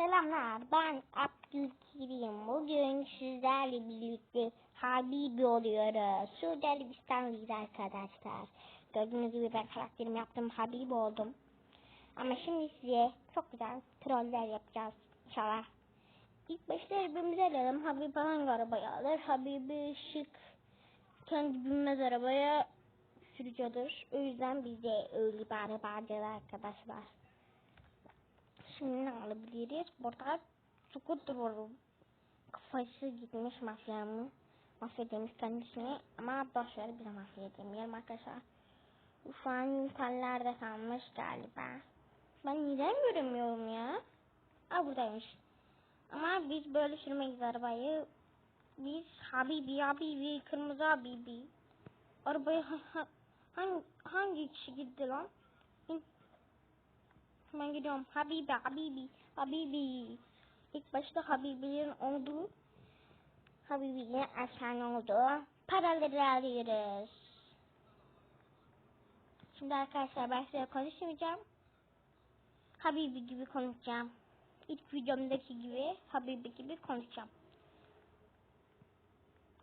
Selamlar ben Abdülkerim. Bugün sizlerle birlikte Habibi oluyoruz. Suudi Arabistanlıyız arkadaşlar. Gördüğünüz gibi ben karakterimi yaptım Habibi oldum. Ama şimdi size çok güzel troller yapacağız inşallah. İlk başta arabamızı alalım. Habibi hangi arabayı alır? Habibi şık kendi binmez arabaya sürücüdür. O yüzden biz de öyle bir araba arkadaşlar. Ne alabiliriz? Burada scooter var. Kafası gitmiş mafyanın. Mafya demiş kendisine ama boşver bize mafya demeyelim arkadaşlar. Şu an yukarılarda kalmış galiba. Ben neden göremiyorum ya? Aa buradaymış. Ama biz böyle sürmeyiz arabayı. Biz Habibi Habibi kırmızı Habibi. Arabayı ha, ha, hangi, hangi kişi gitti lan? Hemen gidiyorum. Habibi, Habibi, Habibi. İlk başta Habibi'nin olduğu, Habibi'nin efsane olduğu paraları alıyoruz. Şimdi arkadaşlar ben size konuşmayacağım. Habibi gibi konuşacağım. İlk videomdaki gibi Habibi gibi konuşacağım.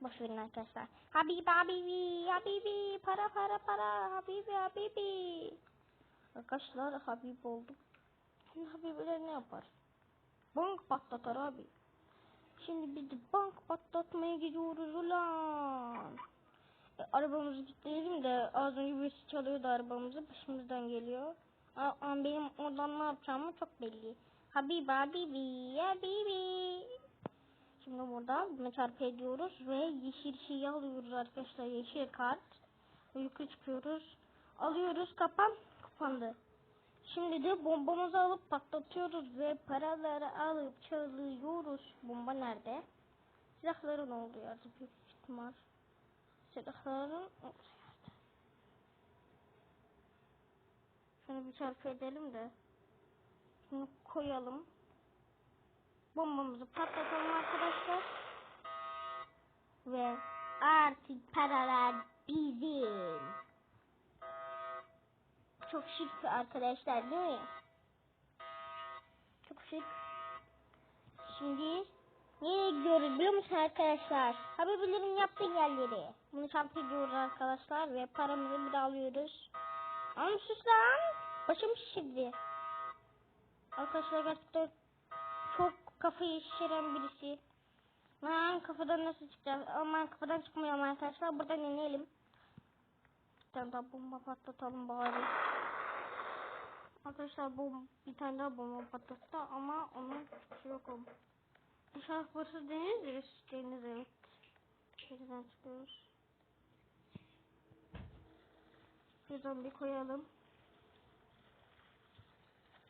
Boş verin arkadaşlar. Habibi, Habibi, Habibi, para para para, Habibi, Habibi. Arkadaşlar Habib olduk. Şimdi Habibiler ne yapar? Bank patlatar abi. Şimdi biz de bank patlatmaya gidiyoruz ulan. E, arabamızı kilitleyelim de az önce birisi çalıyordu arabamızı başımızdan geliyor. A, a, benim oradan ne yapacağımı çok belli. Habib Habibi Habibi. Şimdi burada çarpı ediyoruz ve yeşil şeyi alıyoruz arkadaşlar yeşil kart. Yukarı çıkıyoruz. Alıyoruz kapan kapandı. Şimdi de bombamızı alıp patlatıyoruz ve paraları alıp çalıyoruz. Bomba nerede? Silahların olduğu yerde büyük ihtimal. Silahların olduğu yerde. Şunu bir çarpı edelim de. Şunu koyalım. Bombamızı patlatalım arkadaşlar. Ve artık paralar bizim. Çok şık arkadaşlar değil mi? Çok şık. Şimdi nereye gidiyoruz biliyor musun arkadaşlar? Habibilerin yaptığı yerleri. Bunu çarpı ediyoruz arkadaşlar ve paramızı bir alıyoruz. Ama sus lan. Başım şişirdi. Arkadaşlar gerçekten çok kafayı şişiren birisi. Lan kafadan nasıl çıkacağız? Aman kafadan çıkmayalım arkadaşlar. Buradan inelim. Bir tane daha bomba patlatalım bari. Arkadaşlar bu bir tane daha bomba patlattı ama onun çıkışı yok o. İnşallah burası deniz. Deniz evet. Denizden çıkıyoruz. Bir zombi koyalım.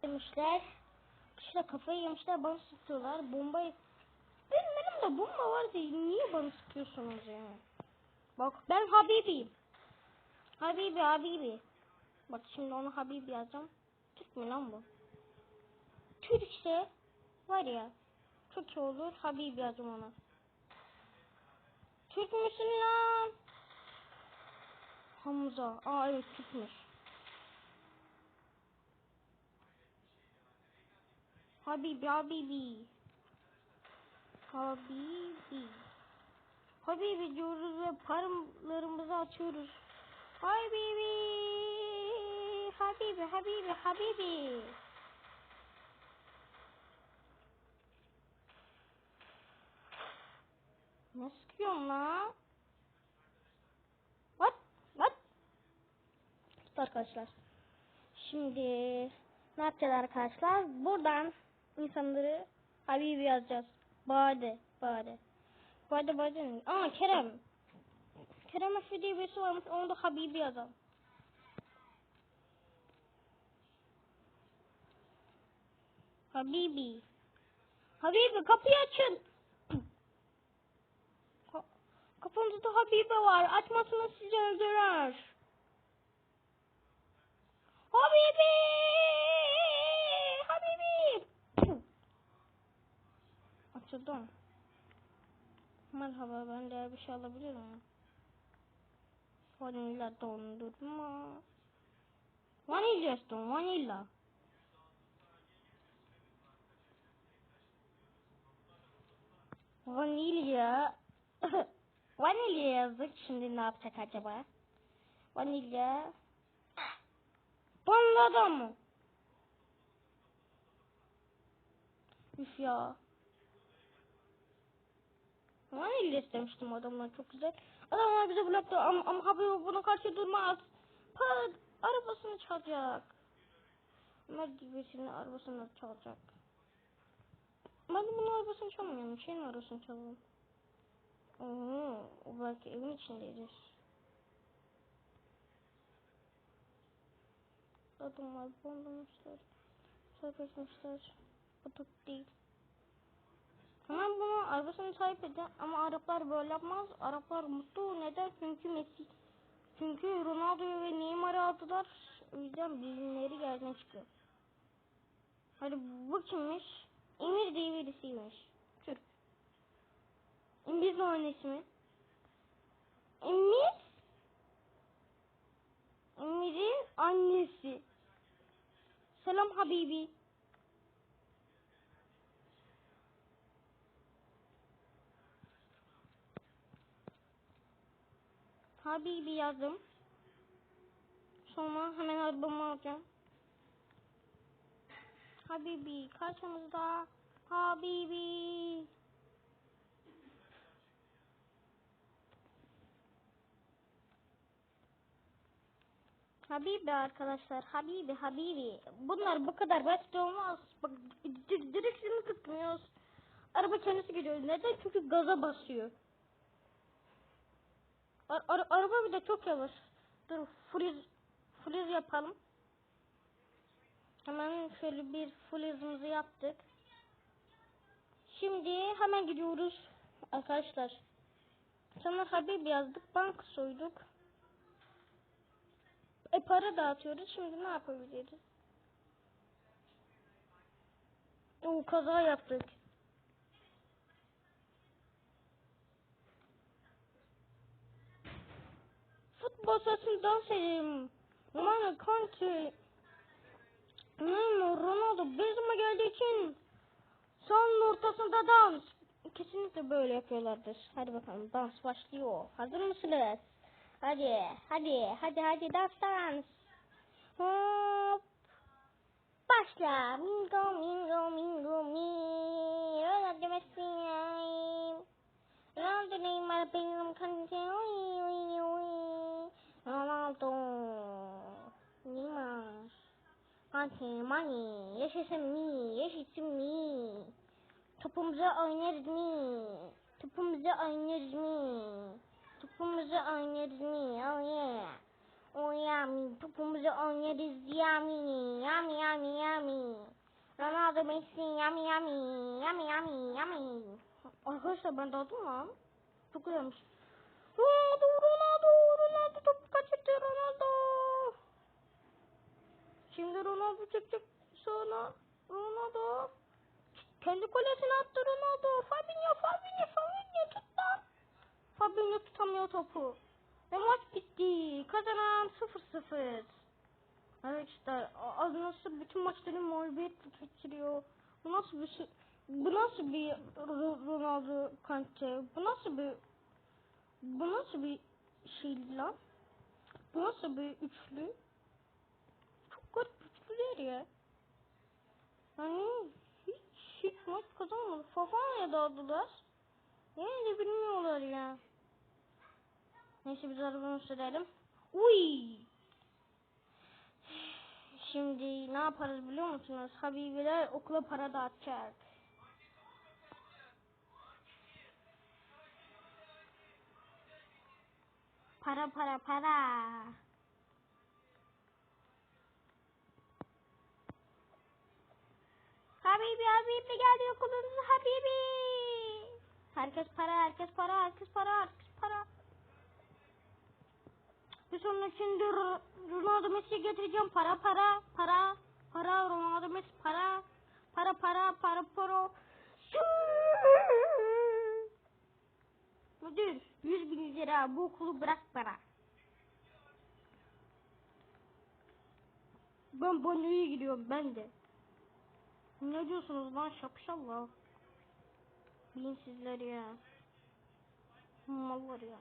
Demişler. İşte kafayı yemişler bana sıkıyorlar. Bombayı benim elimde bomba var değil. Niye bana sıkıyorsunuz ya? Bak ben Habibiyim. Habibi Habibi. Bak şimdi onu Habibi yazacağım. Mü lan bu? Türkse var ya çok iyi olur. Habibi yazacağım ona. Türk müsün lan? Hamza. Aa evet Türkmüş. Habibi Habibi. Habibi. Habibi diyoruz ve paralarımızı atıyoruz. Habibi. Habibi, Habibi, Habibi. Ne sıkıyorsun lan? What? What? Arkadaşlar. Şimdi ne yapacağız arkadaşlar? Buradan insanları Habibi yazacağız. Bade, Bade. Bade, Bade? Aa Kerem. Kerem Efe diye birisi varmış. Onu da Habibi yazalım. Habibi. Habibi kapıyı açın. Ka kapınızda Habibi var. Açmazsanız sizi öldürür. Habibi! Habibi! Açıldım. Merhaba ben de bir şey alabilir miyim? Vanilla dondurma. Vanilya istiyorum vanilya. Vanilya. Vanilya yazdık. Şimdi ne yapacak acaba? Vanilya. Banladı mı? Üf ya. Vanilya istemiştim adamlar çok güzel. Adamlar bize bloktu ama, ama Habib buna karşı durmaz. Pat arabasını çalacak. Ömer gibisinin arabasını çalacak. Ben bunun arabasını çalmıyorum. Şeyin arabasını çalıyorum. Oo, o belki evin içindedir. Adamlar bombalamışlar. Sarhoşmuşlar. Bu tut değil. Hemen bunu arabasını sahip edin ama Araplar böyle yapmaz. Araplar mutlu. Neden? Çünkü Messi. Çünkü Ronaldo'yu ve Neymar'ı aldılar. O yüzden bilimleri yerden çıkıyor. Hadi bu kimmiş? Emir diye birisiymiş. Emir'in annesi mi? Emir? Emir'in annesi. Selam Habibi. Habibi yazdım. Sonra hemen arabamı alacağım. Habibi karşımızda. Habibi. Habibi arkadaşlar. Habibi, Habibi. Bunlar bu kadar basit olmaz. Bak di- direksiyonu tutmuyoruz. Araba kendisi gidiyor. Neden? Çünkü gaza basıyor. Ar- ar- araba bir de çok yavaş. Dur freeze, freeze yapalım. Hemen şöyle bir freeze'ımızı yaptık. Şimdi hemen gidiyoruz arkadaşlar. Sonra Habib yazdık. Bank soyduk. E para dağıtıyoruz. Şimdi ne yapabiliriz? O kaza yaptık. Futbol sahasını dans edelim. Mario Conte. Neymar, Ronaldo Benzema geldiği için sahanın ortasında dans. Kesinlikle böyle yapıyorlardır. Hadi bakalım dans başlıyor. Hazır mısınız? Hadi, hadi, hadi, hadi dans. Hop. Başla. Mingo, mingo, mingo, mi. Ronaldo Messi. Ronaldo Neymar benim kanıtım. Uy, uy, uy. Ronaldo. Neymar. Hadi mani. Yaşasın mi? Yaşasın mi? Topumuzu oynarız mı? Topumuzu oynarız mı? Topumuzu oynarız mı? Oh yeah. Oh yummy. Topumuzu oynarız yummy. Yummy yummy yummy. Ronaldo Messi yummy yummy. Yummy yummy yummy. Arkadaşlar ben daldım lan. Çok güzelmiş. Ronaldo Ronaldo Ronaldo top kaçırdı Ronaldo. Şimdi Ronaldo çekecek sonra Ronaldo kendi kalesine attı Ronaldo. Fabinho Fabinho Fabinho tut lan. Fabinho tutamıyor topu. Ve maç bitti. Kazanan 0-0. Arkadaşlar az nasıl bütün maçları mağlubiyetle geçiriyor. Bu nasıl bir şey? Bu nasıl bir Ro- Ronaldo Kante? Bu nasıl bir bu nasıl bir şey lan? Bu nasıl bir üçlü? Çok garip üçlüler ya. Yani hiç, hiç maç kazanmadı. Fafanya daldılar. Yine de bilmiyorlar ya. Neyse biz arabamı sürelim. Uy! Şimdi ne yaparız biliyor musunuz? Habibiler okula para dağıtacak. Para para para. Habibi Habibi geldi okulunuza Habibi. Herkes para herkes para herkes para herkes para. Bir sonrakinde Ro- Ronaldo Messi getireceğim para para para para Ronaldo Messi para para para para para. Müdür 100 bin lira bu okulu bırak bana. Ben banyoya gidiyorum ben de. Ne diyorsunuz lan şapşallah? Binsizler ya. Mal var ya.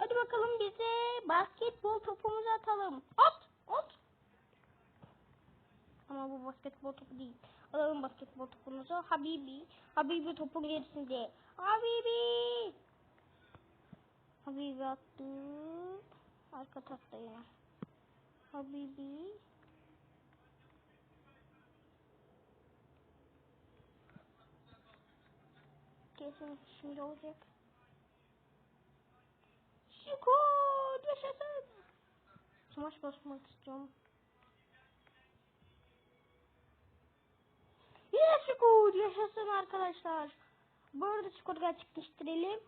Hadi bakalım bize basketbol topumuzu atalım. At! At! Ama bu basketbol topu değil. Alalım basketbol topumuzu. Habibi. Habibi topu gerisinde. Habibi! Habibi attı. Arka tarafta yine. Habibi. Kesin şimdi olacak. Şukut! Yaşasın! Smash basmak istiyorum. Yine şukut! Yaşasın arkadaşlar. Bu arada skoru gerçekleştirelim.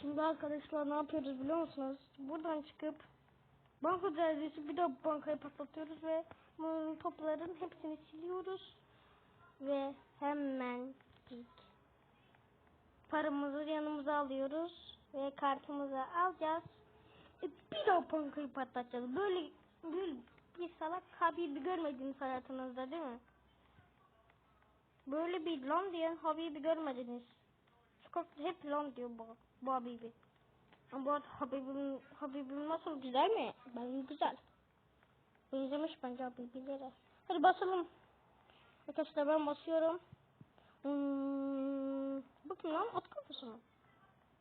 Şimdi arkadaşlar ne yapıyoruz biliyor musunuz? Buradan çıkıp banka adresi bir de bankaya patlatıyoruz ve topların hepsini siliyoruz. Ve hemen paramızı yanımıza alıyoruz ve kartımızı alacağız. E, bir de bankayı patlatacağız. Böyle böyle bir salak Habibi görmediniz hayatınızda değil mi? Böyle bir lan diyen Habibi görmediniz. Sokakta hep lan diyor bu, bu Habibi. Ama bu arada Habibim, Habibim nasıl güzel mi? Ben güzel. Benzemiş bence Habibilere. Hadi basalım. Arkadaşlar ben basıyorum. Hmm, lan at kafası mı?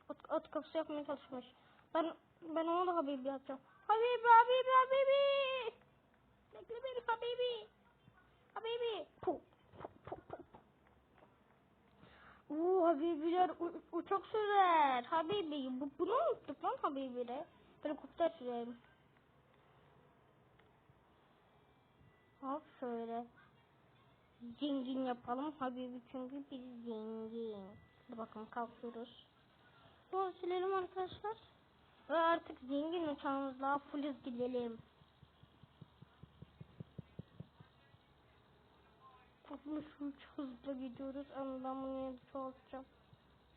At, at kafası yapmaya çalışmış. Ben ben ona da Habibi yapacağım. Habibi Habibi Habibi. Bekle beni Habibi. Habibi. Puh. Oo Habibiler uçak sürer. Habibi. Bu, bunu unuttuk lan Habibi'de. Helikopter sürerim. Hop şöyle. Zengin yapalım Habibi çünkü biz zengin. Bakalım kalkıyoruz. Sonra silelim arkadaşlar. Ve artık zengin uçağımızla full gidelim. Bakın üç hızla gidiyoruz bunu de çoğaltacağım.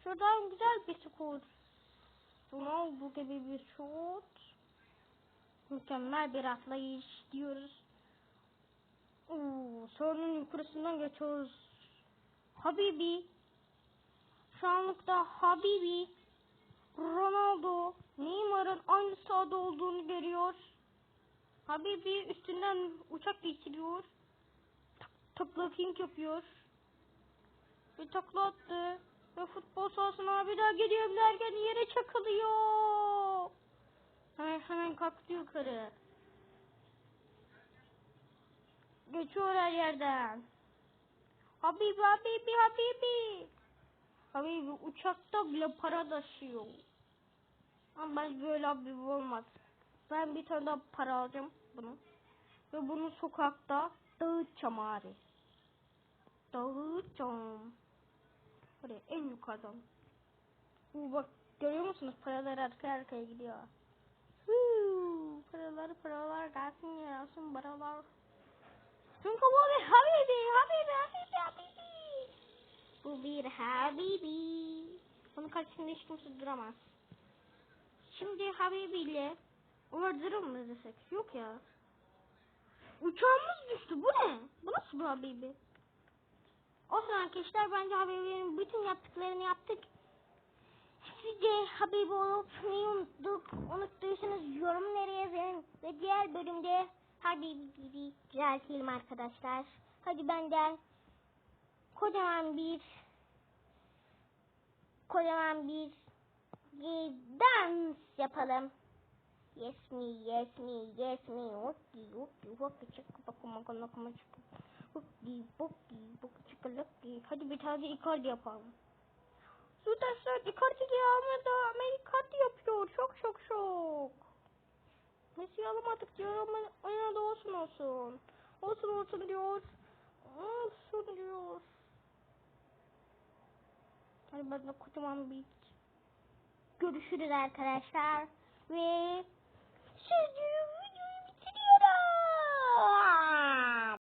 Şuradan güzel bir skor. Ronaldo gibi bir şut. Mükemmel bir atlayış diyoruz. Oo, sorunun yukarısından geçiyoruz. Habibi. Şu anlıkta Habibi. Ronaldo. Neymar'ın aynı sahada olduğunu görüyor. Habibi üstünden uçak geçiriyor. Takla king yapıyor. Bir takla attı. Ve futbol sahasına bir daha geliyor derken yere çakılıyor. Hemen hemen kalktı yukarı. Geçiyor her yerden. Habibi Habibi Habibi. Habibi uçakta bile para taşıyor. Ama ben böyle Habibi olmaz. Ben bir tane daha para alacağım bunu. Ve bunu sokakta dağıtacağım abi. Dağıtacağım. Buraya en yukarıdan. Bu bak görüyor musunuz paralar arka arkaya gidiyor. Huu, paralar paralar gelsin gelsin paralar. Çünkü bu bir habibi habibi habibi habibi. Bu bir habibi. Onun karşısında hiç kimse duramaz. Şimdi Habibi ile öldürür mü desek? Yok ya. Uçağımız düştü. Bu ne? Bu nasıl bir Habibi? Olsun arkadaşlar bence Habibi'nin bütün yaptıklarını yaptık. Sizce Habibi olup neyi unuttuk? Unuttuysanız yorumlara yazın. Ve diğer bölümde Habibi'yi düzeltelim arkadaşlar. Hadi benden kocaman bir kocaman bir bir dans yapalım. Yes me, yes me, yes me. Hoppi, hoppi, hoppi, çıkı bakma bakma bakma çıkı. Hoppi, hoppi, hoppi, çıkı lokki. Hadi bir tane Icardi yapalım. Arkadaşlar Icardi ama Icardi yapıyor. Şok şok şok. Messi alamadık diyor ama ona olsun olsun. Olsun olsun diyor. Olsun diyor. Yani ben de kocaman bir görüşürüz arkadaşlar. Ve şimdi videoyu bitiriyorum.